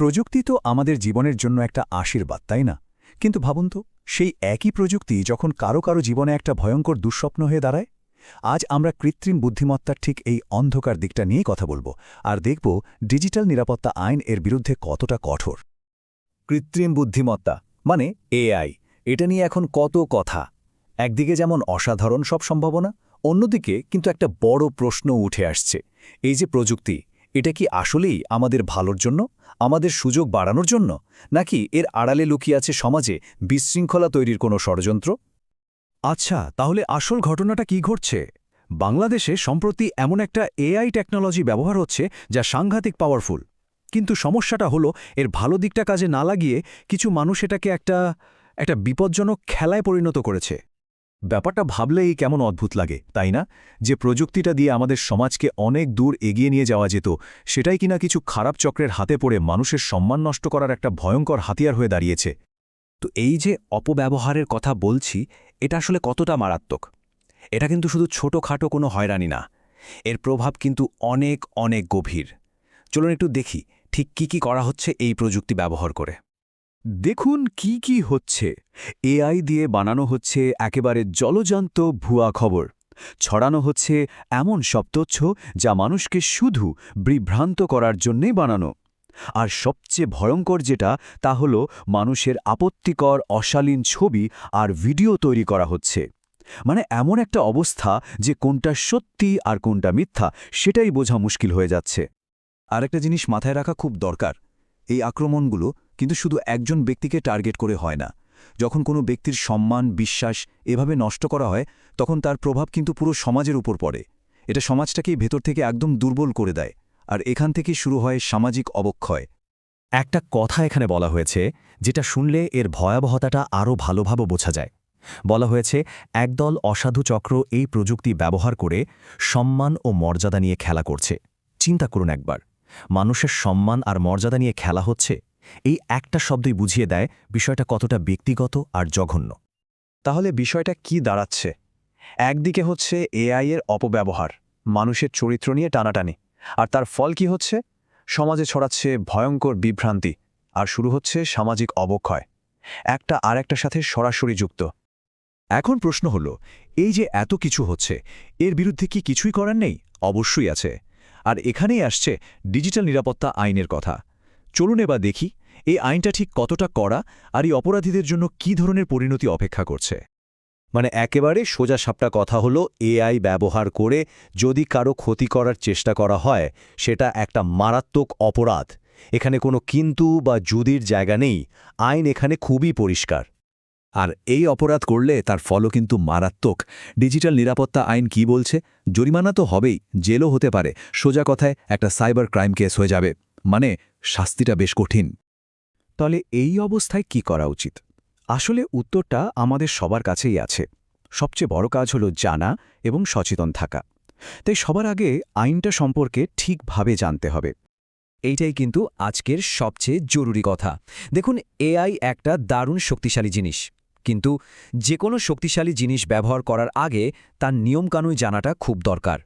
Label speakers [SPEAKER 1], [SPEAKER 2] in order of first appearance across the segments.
[SPEAKER 1] প্রযুক্তি তো আমাদের জীবনের জন্য একটা আশীর্বাদ, তাই না? কিন্তু ভাবুন তো, সেই একই প্রযুক্তি যখন কারও কারও জীবনে একটা ভয়ঙ্কর দুঃস্বপ্ন হয়ে দাঁড়ায়, আজ আমরা কৃত্রিম বুদ্ধিমত্তার ঠিক এই অন্ধকার দিকটা নিয়েই কথা বলব আর দেখব ডিজিটাল নিরাপত্তা আইন এর বিরুদ্ধে কতটা কঠোর। কৃত্রিম বুদ্ধিমত্তা মানে এআই এটা নিয়ে এখন কত কথা। একদিকে যেমন অসাধারণ সব সম্ভাবনা, অন্যদিকে কিন্তু একটা বড় প্রশ্ন উঠে আসছে, এই যে প্রযুক্তি এটা কি আসলেই আমাদের ভালোর জন্য? আমাদের সুযোগ বাড়ানোর জন্য? নাকি এর আড়ালে লুকিয়ে আছে সমাজে বিশৃঙ্খলা তৈরির কোনো ষড়যন্ত্র? আচ্ছা তাহলে আসল ঘটনাটা কি ঘটছে? বাংলাদেশে সম্প্রতি এমন একটা এআই টেকনোলজি ব্যবহার হচ্ছে যা সাংঘাতিক পাওয়ারফুল কিন্তু সমস্যাটা হলো, এর ভালো দিকটা কাজে না লাগিয়ে কিছু মানুষ এটাকে একটা একটা বিপজ্জনক খেলায় পরিণত করেছে। ব্যাপারটা ভাবলেই কেমন অদ্ভুত লাগে, তাই না? যে প্রযুক্তিটা দিয়ে আমাদের সমাজকে অনেক দূর এগিয়ে নিয়ে যাওয়া যেত, সেটাই কিনা কিছু খারাপ চক্রের হাতে পড়ে মানুষের সম্মান নষ্ট করার একটা ভয়ঙ্কর হাতিয়ার হয়ে দাঁড়িয়েছে।
[SPEAKER 2] তো এই যে অপব্যবহারের কথা বলছি, এটা আসলে কতটা মারাত্মক? এটা কিন্তু শুধু ছোটখাটো কোনো হয়রানি না। এর প্রভাব কিন্তু অনেক অনেক গভীর। চলুন একটু দেখি, ঠিক কি কি করা হচ্ছে এই প্রযুক্তি ব্যবহার করে।
[SPEAKER 1] দেখুন কি কি হচ্ছে। এআই দিয়ে বানানো হচ্ছে একেবারে জলজান্ত ভুয়া খবর। ছড়ানো হচ্ছে এমন সব তথ্য যা মানুষকে শুধু বিভ্রান্ত করার জন্যেই বানানো। আর সবচেয়ে ভয়ঙ্কর যেটা, তা হল মানুষের আপত্তিকর, অশালীন ছবি আর ভিডিও তৈরি করা হচ্ছে। মানে এমন একটা অবস্থা যে কোনটা সত্যি আর কোনটা মিথ্যা, সেটাই বোঝা মুশকিল হয়ে যাচ্ছে। আরেকটা জিনিস মাথায় রাখা খুব দরকার। এই আক্রমণগুলো কিন্তু শুধু একজন ব্যক্তিকে টার্গেট করে হয় না। যখন কোনো ব্যক্তির সম্মান, বিশ্বাস এভাবে নষ্ট করা হয়, তখন তার প্রভাব কিন্তু পুরো সমাজের উপর পড়ে। এটা সমাজটাকেই ভেতর থেকে একদম দুর্বল করে দেয়, আর এখান থেকেই শুরু হয় সামাজিক অবক্ষয়।
[SPEAKER 2] একটা কথা এখানে বলা হয়েছে, যেটা শুনলে এর ভয়াবহতাটা আরও ভালোভাবে বোঝা যায়। বলা হয়েছে, একদল অসাধু চক্র এই প্রযুক্তি ব্যবহার করে সম্মান ও মর্যাদা নিয়ে খেলা করছে। চিন্তা করুন একবার, মানুষের সম্মান আর মর্যাদা নিয়ে খেলা হচ্ছে? এই একটা শব্দই বুঝিয়ে দেয় বিষয়টা কতটা ব্যক্তিগত আর জঘন্য।
[SPEAKER 1] তাহলে বিষয়টা কি দাঁড়াচ্ছে? একদিকে হচ্ছে এআই এর অপব্যবহার, মানুষের চরিত্র নিয়ে টানাটানি, আর তার ফল কি হচ্ছে? সমাজে ছড়াচ্ছে ভয়ঙ্কর বিভ্রান্তি, আর শুরু হচ্ছে সামাজিক অবক্ষয়, একটা আর একটার সাথে সরাসরি যুক্ত। এখন প্রশ্ন হল, এই যে এত কিছু হচ্ছে, এর বিরুদ্ধে কি কিছুই করার নেই? অবশ্যই আছে। আর এখানেই আসছে ডিজিটাল নিরাপত্তা আইনের কথা। চলুন এবার দেখি এই আইনটা ঠিক কতটা কড়া আর এই অপরাধীদের জন্য কি ধরনের পরিণতি অপেক্ষা করছে?
[SPEAKER 2] মানে একেবারে সোজা সাপটা কথা হলো, এআই ব্যবহার করে যদি কারও ক্ষতি করার চেষ্টা করা হয়, সেটা একটা মারাত্মক অপরাধ। এখানে কোনো কিন্তু বা যুদির জায়গা নেই, আইন এখানে খুবই পরিষ্কার।
[SPEAKER 3] আর এই অপরাধ করলে তার ফলও কিন্তু মারাত্মক। ডিজিটাল নিরাপত্তা আইন কি বলছে? জরিমানা তো হবেই, জেলও হতে পারে। সোজা কথায় একটা সাইবার ক্রাইম কেস হয়ে যাবে। মানে শাস্তিটা বেশ কঠিন।
[SPEAKER 1] তাহলে এই অবস্থায় কি করা উচিত? আসলে উত্তরটা আমাদের সবার কাছেই আছে। সবচেয়ে বড় কাজ হল জানা এবং সচেতন থাকা। তাই সবার আগে আইনটা সম্পর্কে ঠিকভাবে জানতে হবে।
[SPEAKER 4] এইটাই কিন্তু আজকের সবচেয়ে জরুরি কথা। দেখুন, এআই একটা দারুণ শক্তিশালী জিনিস। কিন্তু যে কোনো শক্তিশালী জিনিস ব্যবহার করার আগে তার নিয়মকানুন জানাটা খুব দরকার।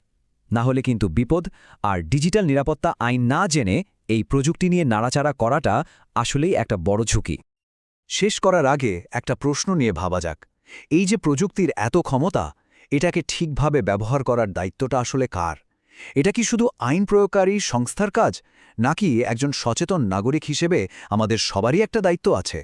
[SPEAKER 4] না হলে কিন্তু বিপদ আর ডিজিটাল নিরাপত্তা আইন না জেনে এই প্রযুক্তি নিয়ে নাড়াচাড়া করাটা আসলেই একটা বড় ঝুঁকি।
[SPEAKER 1] শেষ করার আগে একটা প্রশ্ন নিয়ে ভাবা যাক। এই যে প্রযুক্তির এত ক্ষমতা, এটাকে ঠিকভাবে ব্যবহার করার দায়িত্বটা আসলে কার? এটা কি শুধু আইন প্রয়োগকারী সংস্থার কাজ, নাকি একজন সচেতন নাগরিক হিসেবে আমাদের সবারই একটা দায়িত্ব আছে?